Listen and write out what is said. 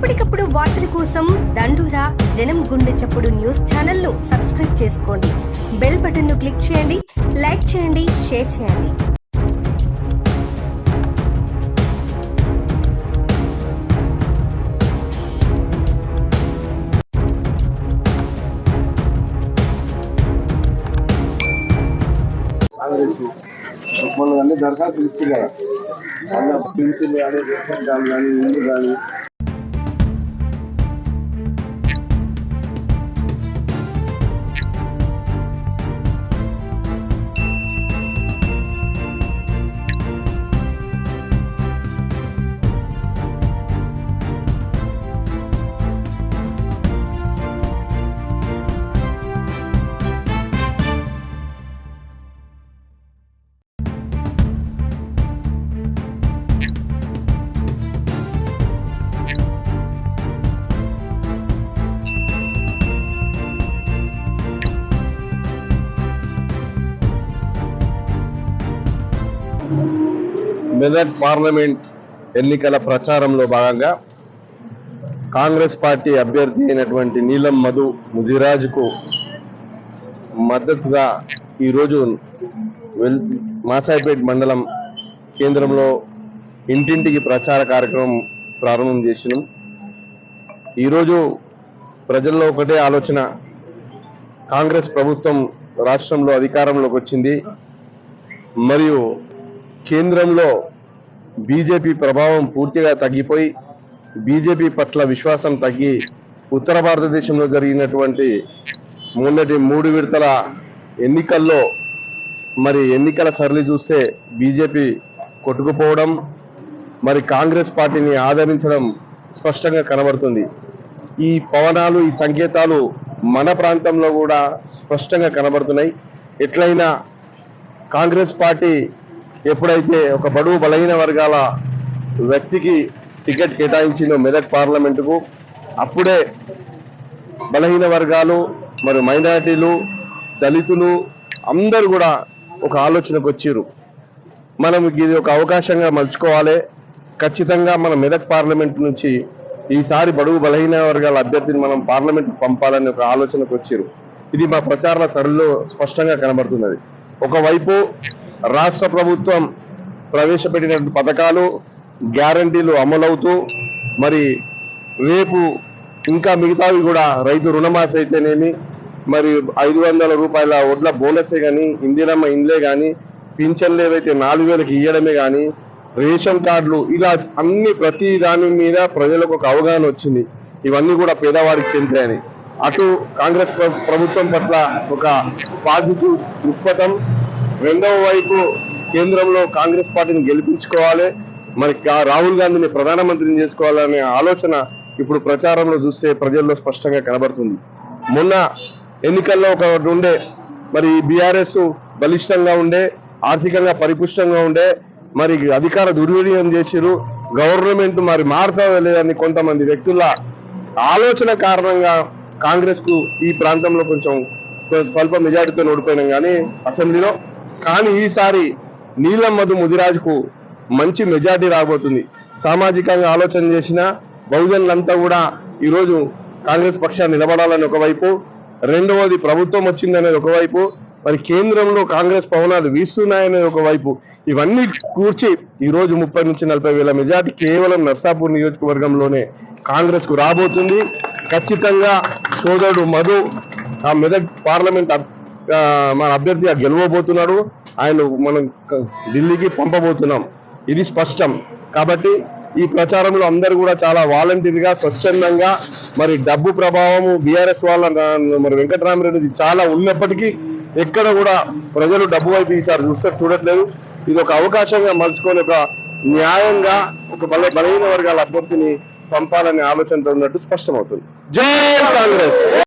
ఎప్పటికప్పుడు వార్తల కోసం దండూరా జనం గుండె చప్పుడు న్యూస్ ఛానల్ను సబ్స్క్రైబ్ చేసుకోండి. బెల్ బటన్ను క్లిక్ చేయండి లైక్ చేయండి షేర్ చేయండి. కాంగ్రెస్ మొన్న అన్ని దరఖాస్తులు ఇచ్చి కదా. అన్న కానీ రేషన్ కార్డు కానీ ఇల్లు కానీ మెదక్ పార్లమెంట్ ఎన్నికల ప్రచారంలో భాగంగా కాంగ్రెస్ పార్టీ అభ్యర్థి అయినటువంటి నీలం మధు ముదిరాజుకు మద్దతుగా ఈరోజు వెల్ మాసాయిపేట్ మండలం కేంద్రంలో ఇంటింటికి ప్రచార కార్యక్రమం ప్రారంభం చేసినాం. ఈరోజు ప్రజల్లో ఒకటే ఆలోచన కాంగ్రెస్ ప్రభుత్వం రాష్ట్రంలో అధికారంలోకి వచ్చింది. మరియు కేంద్రంలో బీజేపీ ప్రభావం పూర్తిగా తగ్గిపోయి బీజేపీ పట్ల విశ్వాసం తగ్గి ఉత్తర భారతదేశంలో జరిగినటువంటి మొన్నటి మూడు విడతల ఎన్నికల్లో మరి ఎన్నికల సరళి చూస్తే బీజేపీ కొట్టుకుపోవడం మరి కాంగ్రెస్ పార్టీని ఆదరించడం స్పష్టంగా కనబడుతుంది. ఈ పవనాలు ఈ సంకేతాలు మన ప్రాంతంలో కూడా స్పష్టంగా కనబడుతున్నాయి. ఎట్లయినా కాంగ్రెస్ పార్టీ ఎప్పుడైతే ఒక బడుగు బలహీన వర్గాల వ్యక్తికి టికెట్ కేటాయించిందో మెదక్ పార్లమెంటుకు అప్పుడే బలహీన వర్గాలు మరియు మైనారిటీలు దళితులు అందరూ కూడా ఒక ఆలోచనకు వచ్చారు మనం ఇది ఒక అవకాశంగా మలుచుకోవాలి. ఖచ్చితంగా మన మెదక్ పార్లమెంట్ నుంచి ఈసారి బడుగు బలహీన వర్గాల అభ్యర్థిని మనం పార్లమెంట్ పంపాలని ఒక ఆలోచనకు వచ్చారు ఇది మా ప్రచార సరళిలో స్పష్టంగా కనబడుతున్నది. ఒకవైపు రాష్ట్ర ప్రభుత్వం ప్రవేశపెట్టినటువంటి పథకాలు గ్యారంటీలు అమలవుతూ మరి రేపు ఇంకా మిగతావి కూడా రైతు రుణమాఫీ అయితేనేమి మరి ఐదు వందల రూపాయల వడ్ల బోనసే కానీ ఇందిరమ్మ ఇండ్లే కానీ పింఛన్లు ఏవైతే నాలుగు వేలకు ఇవ్వడమే కానీ రేషన్ కార్డులు ఇలా అన్ని ప్రతి దాని మీద ప్రజలకు ఒక అవగాహన వచ్చింది. ఇవన్నీ కూడా పేదవాడికి చెందాయని. అటు కాంగ్రెస్ ప్రభుత్వం పట్ల ఒక పాజిటివ్ దృక్పథం రెండవ వైపు కేంద్రంలో కాంగ్రెస్ పార్టీని గెలిపించుకోవాలి. మరి రాహుల్ గాంధీని ప్రధానమంత్రిని చేసుకోవాలనే ఆలోచన ఇప్పుడు ప్రచారంలో చూస్తే ప్రజల్లో స్పష్టంగా కనబడుతుంది. మొన్న ఎన్నికల్లో ఒక ఉండే మరి బీఆర్ఎస్ బలిష్టంగా ఉండే ఆర్థికంగా పరిపుష్టంగా ఉండే మరి అధికార దుర్వినియోగం చేసిరు గవర్నమెంట్ మరి మారుతుందో లేదని కొంతమంది వ్యక్తుల ఆలోచన కారణంగా కాంగ్రెస్కు ఈ ప్రాంతంలో కొంచెం స్వల్ప మెజార్టీతో ఓడిపోయినాం. కానీ అసెంబ్లీలో కానీ ఈసారి నీలం మధు ముదిరాజుకు మంచి మెజార్టీ రాబోతుంది. సామాజికంగా ఆలోచన చేసిన బహుజనులంతా కూడా ఈరోజు కాంగ్రెస్ పక్షాన్ని నిలబడాలని ఒకవైపు రెండవది ప్రభుత్వం వచ్చిందనేది ఒకవైపు మరి కేంద్రంలో కాంగ్రెస్ పవనాలు వీస్తున్నాయనేది ఒకవైపు ఇవన్నీ కూర్చి ఈ రోజు ముప్పై నుంచి నలభై వేల మెజార్టీ కేవలం నర్సాపూర్ నియోజకవర్గంలోనే కాంగ్రెస్కు రాబోతుంది. ఖచ్చితంగా సోదరుడు మధు ఆ మెదక్ పార్లమెంట్ మన అభ్యర్థి గెలవబోతున్నాడు ఆయన మనం ఢిల్లీకి పంపబోతున్నాం. ఇది స్పష్టం. కాబట్టి ఈ ప్రచారంలో అందరు కూడా చాలా వాలంటీర్గా స్వచ్ఛందంగా మరి డబ్బు ప్రభావము బీఆర్ఎస్ వాళ్ళ మరి వెంకటరామరెడ్డి చాలా ఉన్నప్పటికీ ఎక్కడ కూడా ప్రజలు డబ్బు వైపు ఈసారి చూస్తే చూడట్లేదు. ఇది ఒక అవకాశంగా మలుచుకొని ఒక న్యాయంగా ఒక బల బలహీన వర్గాల అభ్యర్థిని పంపాలనే ఆలోచనతో ఉన్నట్టు స్పష్టమవుతుంది. జై కాంగ్రెస్!